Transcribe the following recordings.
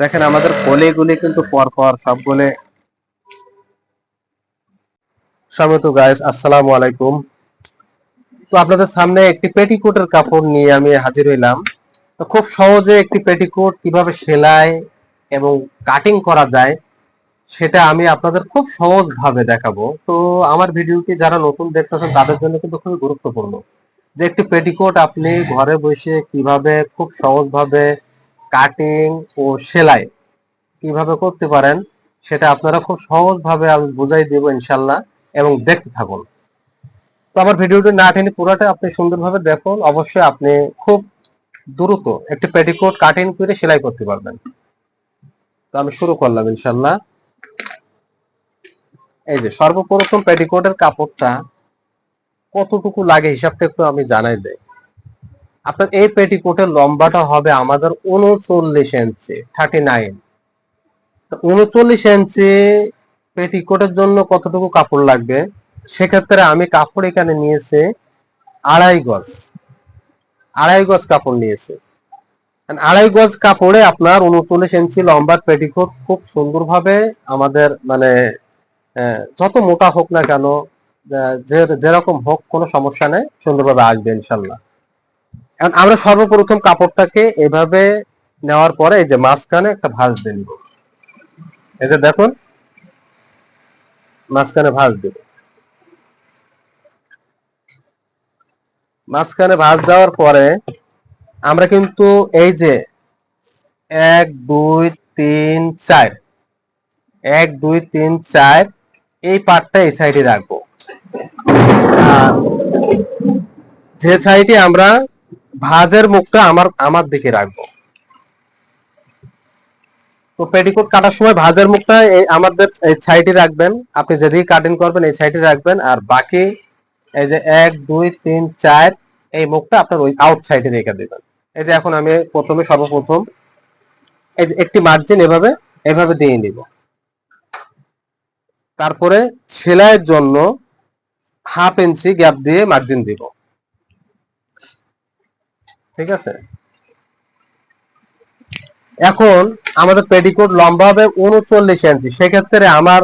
দেখেন, আমাদের কলিগুলি কিন্তু পর পর সবগুলো স্বাগত গাইস আসসালামু আলাইকুম। তো আপনাদের সামনে একটি পেটিকোটের কাপড় নিয়ে আমি হাজির হইলাম। তো খুব সহজে একটি পেটিকোট কীভাবে সেলাই এবং কাটিং করা যায়, সেটা আমি আপনাদের খুব সহজ ভাবে দেখাবো। তো আমার ভিডিওটি যারা নতুন দেখতেছেন, তাদের জন্য কিন্তু খুবই গুরুত্বপূর্ণ যে একটি পেটিকোট আপনি ঘরে বসে কীভাবে খুব সহজভাবে কাটিং ও সেলাই কীভাবে করতে পারেন সেটা আপনারা খুব সহজভাবে আমি বুঝাই দেব ইনশাল্লাহ এবং দেখতে থাকুন। তো আমার ভিডিওটি না টেনে পুরোটা আপনি সুন্দরভাবে দেখুন। অবশ্যই আপনি খুব দ্রুত একটি পেটিকোট কাটিং করে সেলাই করতে পারবেন। তো আমি শুরু করলাম ইনশাল্লাহ। এই যে সর্বপ্রথম পেটিকোটের কাপড়টা কতটুকু লাগে হিসাবটা একটু আমি জানাই দেই। আপনার এই পেটিকোটের লম্বাটা হবে আমাদের উনচল্লিশ ইঞ্চি থার্টি নাইন উনচল্লিশ ইঞ্চি পেটিকোটের জন্য কতটুকু কাপড় লাগবে? সেক্ষেত্রে আমি কাপড় এখানে নিয়েছি আড়াই গজ আড়াই গজ কাপড় নিয়েছি। আড়াই গজ কাপড়ে আপনার উনচল্লিশ ইঞ্চি লম্বার পেটিকোট খুব সুন্দরভাবে আমাদের মানে যত মোটা হোক না কেন যেরকম হোক কোনো সমস্যা নেই, সুন্দরভাবে আসবে ইনশাল্লাহ। এখন আমরা সর্বপ্রথম কাপড়টাকে এভাবে নেওয়ার পরে এই যে মাঝখানে একটা ভাঁজ দিয়ে এই যে দেখুন, মাঝখানে ভাঁজ দেব। মাঝখানে ভাঁজ দেওয়ার পরে আমরা কিন্তু এই যে এক, দুই, তিন, চার, এক, দুই, তিন, চার, এই পার্টটা এই সাইডে রাখব। যে সাইডে আমরা ভাঁজের মুখটা আমার আমার দিকে রাখব। তো পেটিকোট কাটার সময় ভাঁজের মুখটা আমাদের এই সাইডে রাখবেন। আপনি যেদিকে কাটিং করবেন এই সাইডে রাখবেন। আর বাকি এই যে এক, দুই, তিন, চার, এই মুখটা আপনার ওই আউট সাইডে রেখে দেবেন। এই যে এখন আমি প্রথমে সর্বপ্রথম এই যে একটি মার্জিন এভাবে এভাবে দিয়ে নিব। তারপরে সেলাইয়ের জন্য হাফ ইঞ্চি গ্যাপ দিয়ে মার্জিন দিব। ঠিক আছে? এখন আমাদের পেটিকোট লম্বা হবে উনচল্লিশ ইঞ্চি সেক্ষেত্রে আমার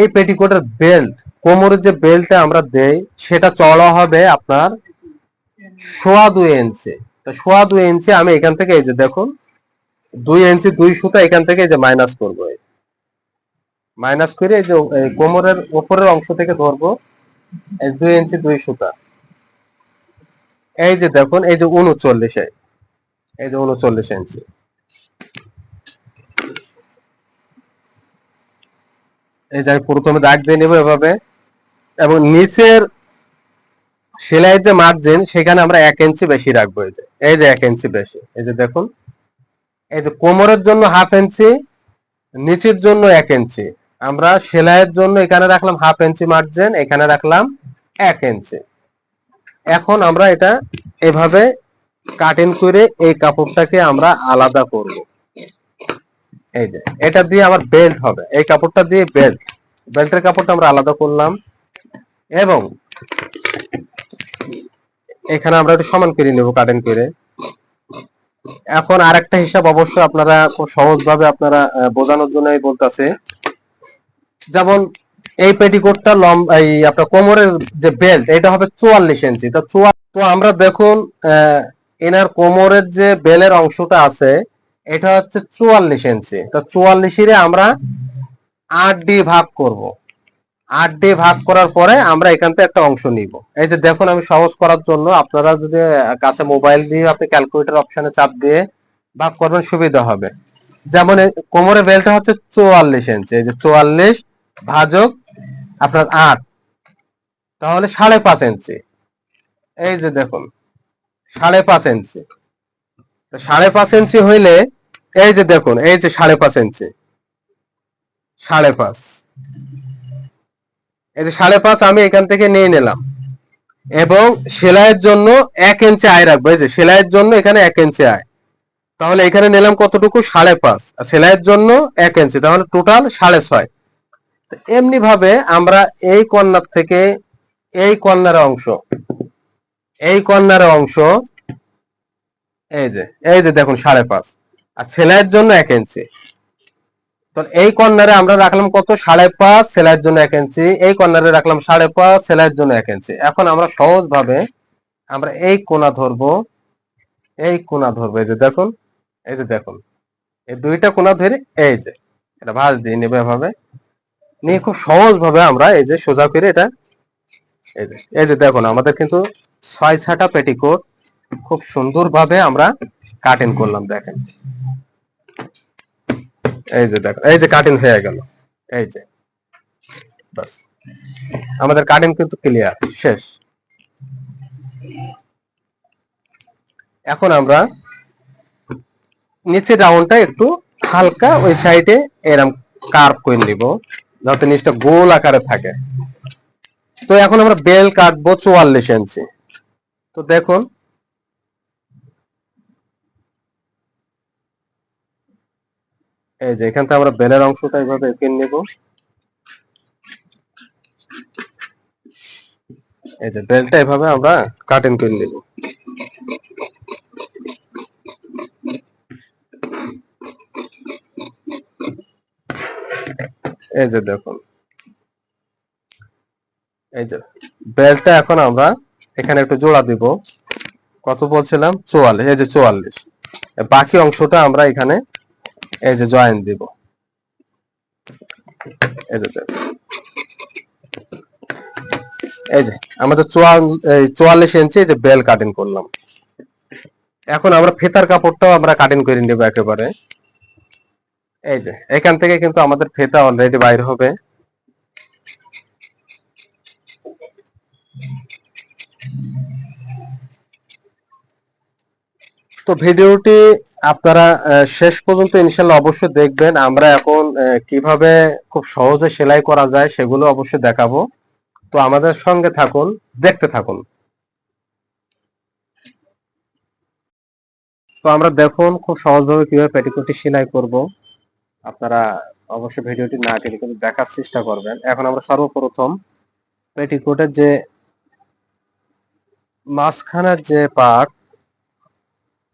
এই পেটিকোটের বেল্ট কোমরের যে বেল্টটা আমরা দেই, সেটা চড়া হবে আপনার সোয়া দুই ইঞ্চি সোয়া দুই ইঞ্চি আমি এখান থেকে এই যে দেখুন, দুই ইঞ্চি দুই সুতা এখান থেকে এই যে মাইনাস করব। মাইনাস করে এই যে কোমরের ওপরের অংশ থেকে ধরবো দুই ইঞ্চি দুই সুতা। এই যে দেখুন, এই যে উনচল্লিশে। এই যে উনচল্লিশ ইঞ্চি। এই যে আমি প্রথমে দাগ দিয়ে নেব এভাবে। এবং নিচের সেলাইয়ের যে মার্জিন সেখানে আমরা এক ইঞ্চি বেশি রাখব এই যে। এই যে এক ইঞ্চি বেশি। এই যে দেখুন, এই যে কোমরের জন্য হাফ ইঞ্চি, নিচের জন্য এক ইঞ্চি। আমরা সেলাইয়ের জন্য এখানে রাখলাম হাফ ইঞ্চি মার্জিন এখানে রাখলাম এক ইঞ্চি। এখন আমরা এটা এভাবে কাটিং করে এই কাপড়টাকে আমরা আলাদা করব। এই যে, এটা দিয়ে আমার বেল্ট হবে। এই কাপড়টা দিয়ে বেল্ট বেল্টের কাপড়টা আমরা আলাদা করলাম এবং এখানে আমরা একটু সমান করে নেব কাটিং করে। এখন আরেকটা হিসাব অবশ্যই আপনারা খুব সহজভাবে আপনারা বোঝানোর জন্যই বলতেছে। যেমন এই পেটিকোটটা লম্বা, এই আপনার কোমরের যে বেল্ট এটা হবে চুয়াল্লিশ ইঞ্চি তো চুয়া, তো আমরা দেখুন এনার কোমরের যে বেলের অংশটা আছে, এটা হচ্ছে চুয়াল্লিশ ইঞ্চি তো চুয়াল্লিশের আমরা আট ডি ভাগ করব। আট ডি ভাগ করার পরে আমরা এখান থেকে একটা অংশ নিব। এই যে দেখুন, আমি সহজ করার জন্য আপনারা যদি কাছে মোবাইল দিয়ে আপনি ক্যালকুলেটর অপশনে চাপ দিয়ে ভাগ করবেন, সুবিধা হবে। যেমন কোমরের বেলটা হচ্ছে চুয়াল্লিশ ইঞ্চি এই যে চুয়াল্লিশ ভাজক আপনার আট। তাহলে সাড়ে পাঁচ ইঞ্চি। এই যে দেখুন, সাড়ে পাঁচ ইঞ্চি। সাড়ে পাঁচ ইঞ্চি হইলে, এই যে দেখুন, এই যে সাড়ে পাঁচ ইঞ্চি। সাড়ে পাঁচ। এই যে সাড়ে পাঁচ আমি এখান থেকে নিয়ে নিলাম। এবং সেলাইয়ের জন্য এক ইঞ্চি আয় রাখব। এই যে সেলাইয়ের জন্য এখানে এক ইঞ্চি আয়। তাহলে এখানে নিলাম কতটুকু? সাড়ে পাঁচ। আর সেলাইয়ের জন্য এক ইঞ্চি। তাহলে টোটাল সাড়ে ছয়। এমনি ভাবে আমরা এই কর্নার থেকে এই কর্নার অংশ, এই কর্নার অংশ, এই যে এই যে দেখুন সাড়ে পাঁচ, আর সেলাইয়ের জন্য এক ইঞ্চি। এই কর্নারে আমরা রাখলাম কত? সাড়ে পাঁচ সেলাইয়ের জন্য এক ইঞ্চি। এই কর্নারে রাখলাম সাড়ে পাঁচ সেলাইয়ের জন্য এক ইঞ্চি। এখন আমরা সহজ ভাবে আমরা এই কোনা ধরবো, এই কোনা ধরবো, এই যে দেখুন, এই যে দেখুন, এই দুইটা কোনা ধরে এই যে, এটা ভাঁজ দিয়ে নেবে এভাবে। নিয়ে খুব সহজ ভাবে আমরা এই যে সোজা করে এটা এই যে এই যে দেখুন, আমাদের কিন্তু ছয় ছাটা পেটিকোট খুব সুন্দর ভাবে আমরা কাটিং করলাম, দেখেন। এই যে দেখো, এই যে কাটিং হয়ে গেল। এই যে বাস আমাদের কাটিং কিন্তু ক্লিয়ার শেষ। এখন আমরা নিচে ডাউনটা একটু হালকা ওই সাইডে এরম কার্ভ করে নিব। যাতে নিচটা গোল আকারে থাকে। তো এখন আমরা বেল কাটবো চুয়াল্লিশ ইঞ্চি। তো দেখুন। এই যে এখান থেকে আমরা বেলের অংশটা এইভাবে এঁকে নেব। এই যে বেলটা এভাবে আমরা কাটিং করে নেব। এই যে দেখুন। এই যে, বেলটা এখন আমরা এখানে একটু জোড়া দিব। কত বলছিলাম? চুয়াল্লিশ, এই যে চুয়াল্লিশ। বাকি অংশটা আমরা এখানে এই যে জয়েন দিব। এই যে এই যে, আমাদের চুয়াল্লিশ ইঞ্চি যে বেল কাটিং করলাম। এখন আমরা ফিতার কাপড়টাও আমরা কাটিং করে নেব একেবারে। এই যে, এখান থেকে কিন্তু আমাদের ফিতা অলরেডি বাইর হবে। তো ভিডিওটি আপনারা শেষ পর্যন্ত ইনশাল্লাহ অবশ্যই দেখবেন। আমরা এখন কীভাবে খুব সহজে সেলাই করা যায় সেগুলো অবশ্যই দেখাবো। তো আমাদের সঙ্গে থাকুন, দেখতে থাকুন। তো আমরা দেখুন খুব সহজভাবে কীভাবে পেটিকোটটি সেলাই করব। আপনারা অবশ্যই ভিডিওটি না টেনে কিন্তু দেখার চেষ্টা করবেন। এখন আমরা সর্বপ্রথম পেটিকোটের যে মাঝখানের যে পার্ট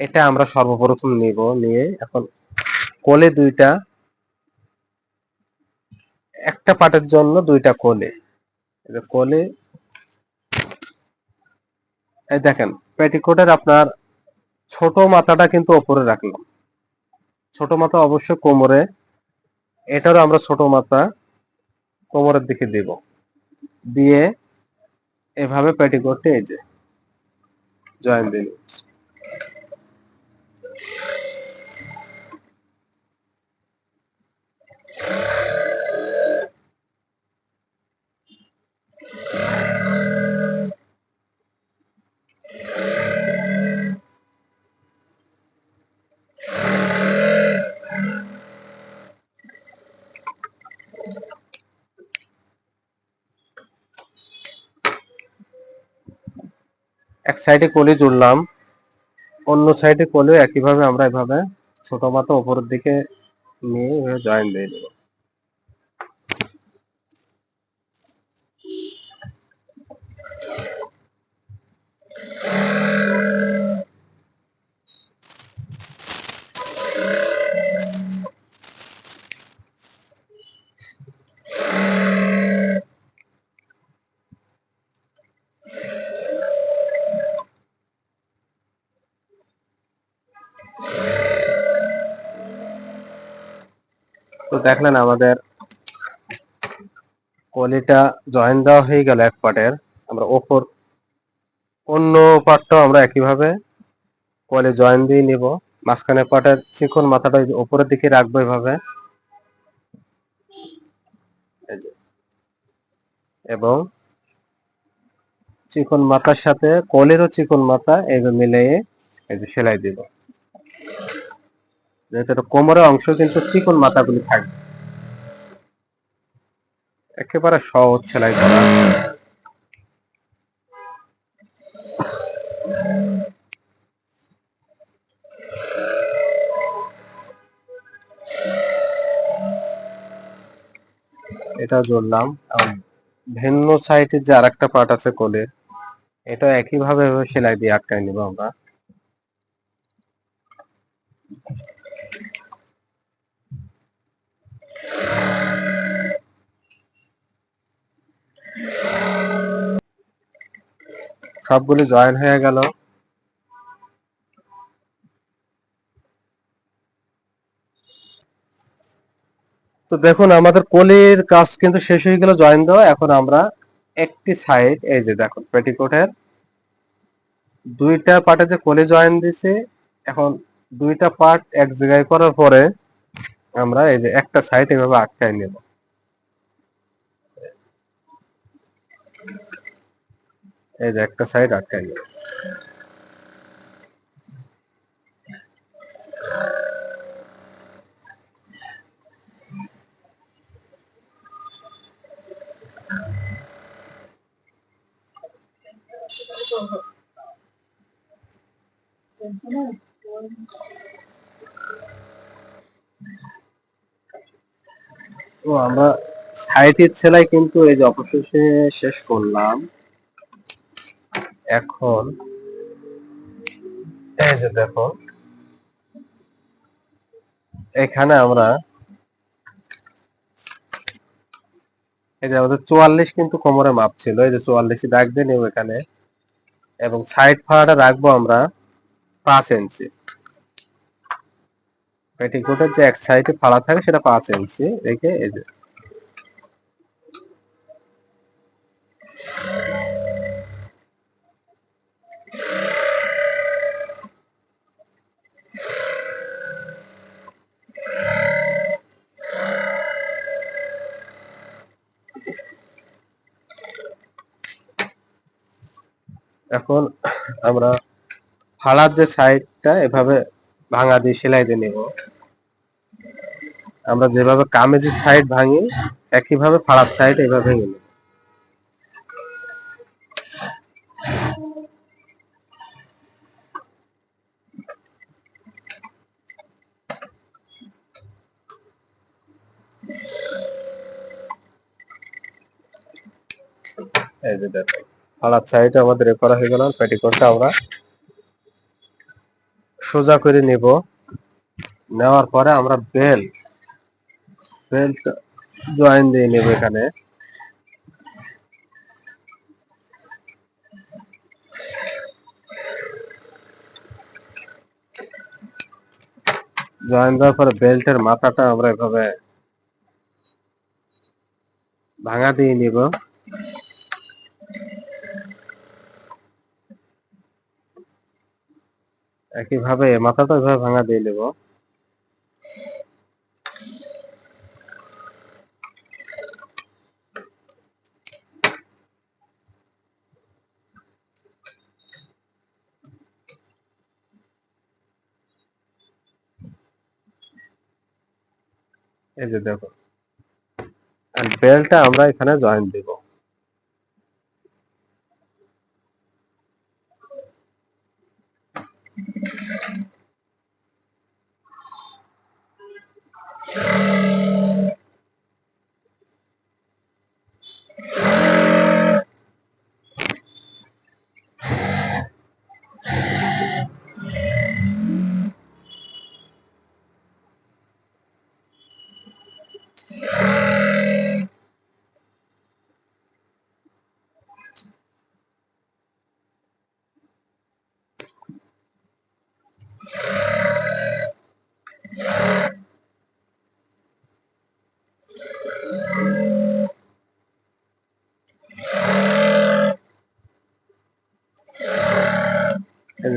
এটা আমরা সর্বপ্রথম নিব, নিয়ে এখন কোলে দুইটা, একটা পাটের জন্য দুইটা কোলে। কোলে, এই দেখেন, পেটিকোটের আপনার ছোট মাথাটা কিন্তু ওপরে রাখলাম। ছোট মাথা অবশ্য কোমরে। এটারও আমরা ছোট মাথা কোমরের দিকে দিব। দিয়ে এভাবে প্যাটি করতে এই যে জয়েন এক সাইডে কলি জুড়লাম, অন্য সাইডে কোলে একইভাবে আমরা এভাবে ছোট মাথা উপরের দিকে নিয়ে এভাবে জয়েন দিয়ে দেবো। দেখলেন আমাদের কলিটা জয়েন দেওয়া হয়ে গেল এক পার্টের আমরা ওপর অন্য পার্টটাও আমরা একইভাবে কলে জয়েন দিয়ে নিব। মাঝখানে পার্টের চিকন মাথাটা উপরের দিকে রাখব এভাবে। এবং চিকন মাথার সাথে কলেরও চিকন মাথা এইভাবে মিলিয়ে এই যে সেলাই দিব। যেহেতু কোমরের অংশ, কিন্তু চিকন মাথাগুলি থাকবে। একেবারে সহজ সেলাই করা। এটা আর ভিন্ন সাইডের যে আরেকটা পার্ট আছে কোলের, এটা একইভাবে সেলাই দিয়ে আটকায় নিব আমরা। সবগুলি জয়েন হয়ে গেল। তো দেখুন, আমাদের কলির কাজ কিন্তু শেষ হয়ে গেল জয়েন দেওয়া। এখন আমরা একটি সাইড, এই যে দেখুন, পেটিকোটের। দুইটা পার্টে যে কলি জয়েন দিছে এখন দুইটা পার্ট এক জায়গায় করার পরে আমরা এই যে একটা সাইড এভাবে আটকায় নেব। এই যে একটা সাইড আটকায় নেব। তো আমরা সাইটের সেলাই কিন্তু এই যে অবশেষে শেষ করলাম। এখন এই যে দেখো, এখানে আমরা এই যে আমাদের চুয়াল্লিশ কিন্তু কোমরে মাপ ছিল, এই যে চুয়াল্লিশ দাগ দিয়ে নেব এখানে। এবং সাইড ফাড়াটা রাখব আমরা পাঁচ ইঞ্চি। পেটিকোটের যে এক সাইডে ফাড়া থাকে সেটা পাঁচ ইঞ্চি রেখে এই যে। এখন আমরা ফাড়ার যে সাইডটা এভাবে ভাঙা দিয়ে সেলাই দিয়ে নেব। আমরা যেভাবে কামেজের সাইড ভাঙি, একইভাবে ফাড়ার সাইড এভাবে ভেঙে নেব। এই যে দেখো, ফাড়ার সাইড আমাদের এ করা হয়ে গেল, পেটিকোটটা আমরা সোজা করে নেব। নেওয়ার পরে আমরা বেল্ট বেল্ট জয়েন দিয়ে নেব এখানে। জয়েন দেওয়ার পরে বেল্টের মাথাটা আমরা এভাবে ভাঙা দিয়ে নিব। একইভাবে মাথাটা এভাবে ভাঙা দিয়ে নেব। এই যে দেখো। বেলটা আমরা এখানে জয়েন দিব।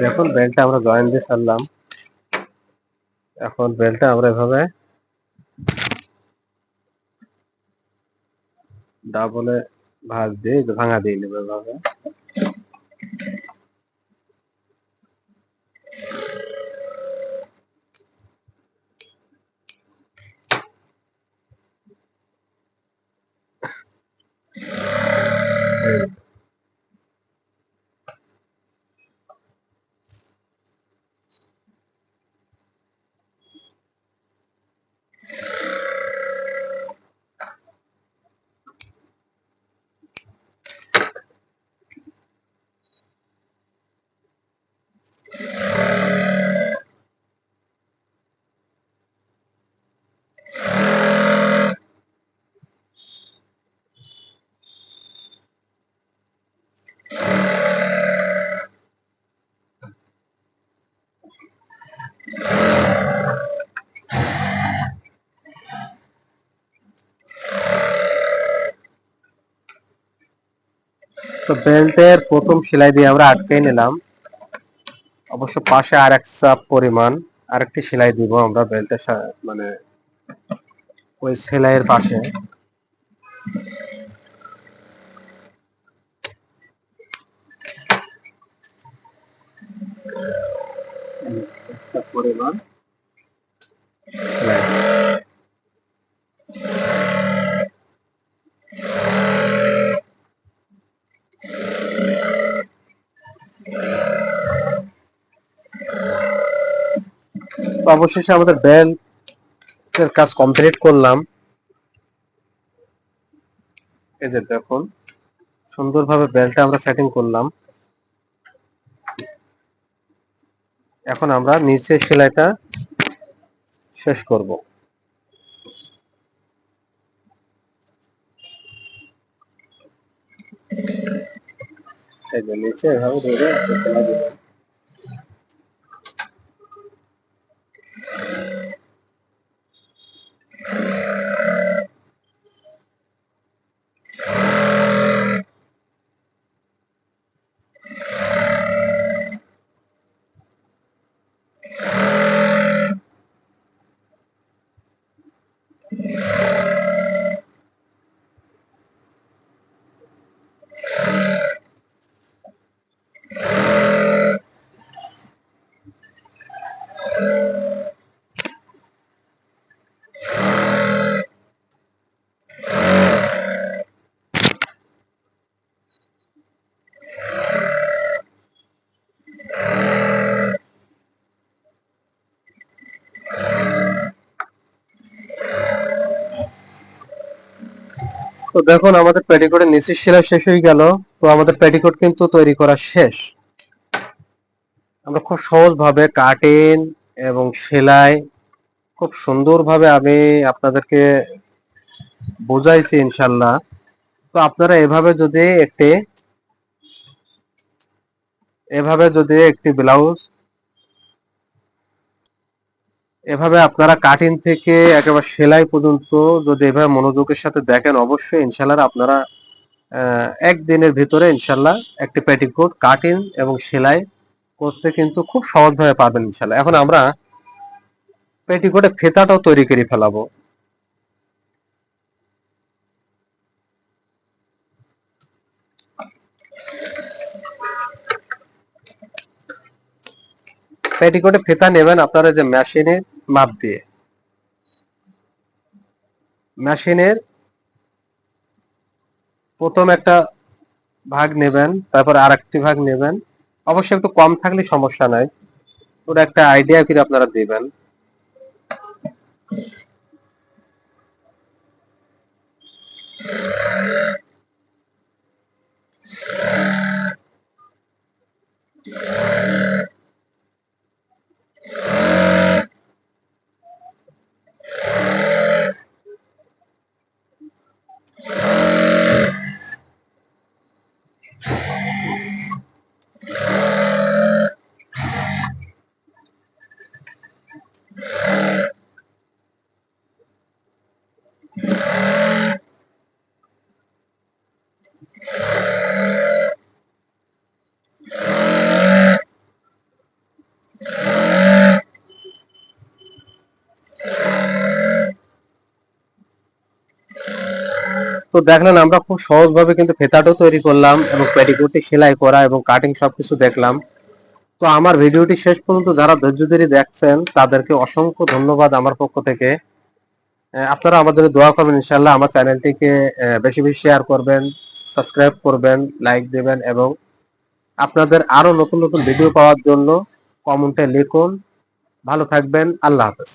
দেখুন বেল্টটা আমরা জয়েন দিয়ে ফেললাম এখন বেল্টটা আমরা এভাবে ডাবলে ভাঁজ দিয়ে, ভাঙা দিয়ে নেব এভাবে। তো বেল্টের প্রথম সেলাই দিয়ে আমরা আটকে নিলাম। অবশ্য পাশে আর এক চাপ পরিমাণ, আরেকটি সেলাই দিব আমরা বেল্টের মানে ওই সেলাইয়ের পাশে। পরিমাণ। অবশেষে আমাদের বেল্টের কাজ কমপ্লিট করলাম। এই যে দেখুন, সুন্দরভাবে বেল্টটা আমরা সেটিং করলাম। এখন আমরা নিচে সেলাইটা শেষ করব। এই যে নিচে এভাবে ধরে সেলাই দিলাম। フフフ。তো দেখুন, আমাদের পেটিকোটের নিচের সেলাই শেষ হয়ে গেল। তো আমাদের পেটিকোট কিন্তু তৈরি করা শেষ। আমরা খুব সহজ ভাবে কাটিং এবং সেলাই খুব সুন্দরভাবে আমি আপনাদেরকে বোঝাইছি ইনশাল্লাহ। তো আপনারা এভাবে যদি একটি, এভাবে যদি একটি ব্লাউজ এভাবে আপনারা কাটিং থেকে একেবারে সেলাই পর্যন্ত যদি এভাবে মনোযোগের সাথে দেখেন, অবশ্যই ইনশাল্লাহ আপনারা একদিনের ভিতরে ইনশাল্লাহ একটি পেটিকোট কাটিং এবং সেলাই করতে কিন্তু খুব সহজভাবে পাবেন ইনশাল্লাহ এখন আমরা পেটিকোটে ফেতাটাও তৈরি করে ফেলাবো। পেটিকোটে ফেতা নেবেন আপনারা যে মেশিনের মাপ দিয়ে। মেশিনের প্রথম একটা ভাগ নেবেন, তারপর আর একটি ভাগ নেবেন। অবশ্যই একটু কম থাকলে সমস্যা নাই। ওটা একটা আইডিয়া কিন্তু আপনারা দিবেন। তো দেখলেন, আমরা খুব সহজভাবে কিন্তু ফেতাটাও তৈরি করলাম এবং পেটিকোটটি সেলাই করা এবং কাটিং সবকিছু দেখলাম। তো আমার ভিডিওটি শেষ পর্যন্ত যারা ধৈর্য ধরে দেখছেন, তাদেরকে অসংখ্য ধন্যবাদ আমার পক্ষ থেকে। আপনারা আমাদের দোয়া করবেন ইনশাল্লাহ আমার চ্যানেলটিকে বেশি বেশি শেয়ার করবেন সাবস্ক্রাইব করবেন লাইক দেবেন এবং আপনাদের আরও নতুন নতুন ভিডিও পাওয়ার জন্য কমেন্টে লিখুন। ভালো থাকবেন, আল্লাহ হাফেজ।